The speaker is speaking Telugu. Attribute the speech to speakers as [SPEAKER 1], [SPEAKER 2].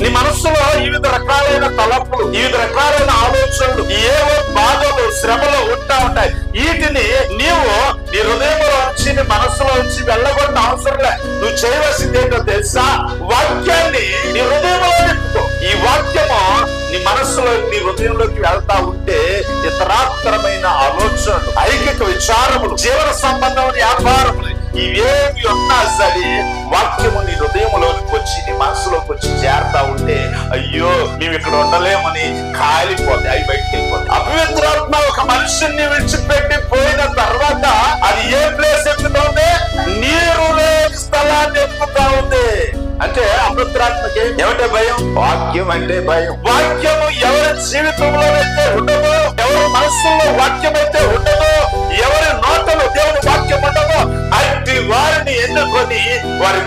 [SPEAKER 1] నీ మనస్సులో వివిధ రకాలైన తలపులు వివిధ రకాలైన ఆలోచనలు ఏవో బాధలు శ్రమలు ఉంటా ఉంటాయి. వీటిని నీవు నీ హృదయంలో వచ్చి నీ మనస్సులో వచ్చి వెళ్ళగొట్టిన అవసరం లే. నువ్వు చేయవలసింది ఏంటో తెలుసా? వాక్యాన్ని నీ హృదయంలో నింపుకో ఈ వాక్యము నీ మనస్సులో నీ హృదయంలోకి వెళ్తా ఉంటే ఇతరాత్తరమైన ఆలోచనలు ఐకిక విచారములు జీవన సంబంధమైన వ్యాపారములు ఇవేమి ఉన్నా సరే వాక్యము నీ అయ్యో మేము ఇక్కడ ఉండలేమని కాలిపోతాయి అవి బయటికి వెళ్ళిపోతాయి అపవిత్రాత్మ ఒక మనుషుల్ని విడిచిపెట్టి పోయిన తర్వాత అది ఏ ప్లేస్ ఎక్కుతుంది నీరు లేని స్థలాన్ని ఎక్కుతా ఉంది. అంటే అపవిత్రాత్మకి ఏమంటే భయం? వాక్యం అంటే భయం. వాక్యము ఎవరి జీవితంలో అయితే ఉండదో ఎవరి మనస్సులో వాక్యం అయితే ఉండదో ఎవరి నోటలో దేవుని వాక్యం ఉండదో అట్టి వారిని ఎన్నుకొని వారి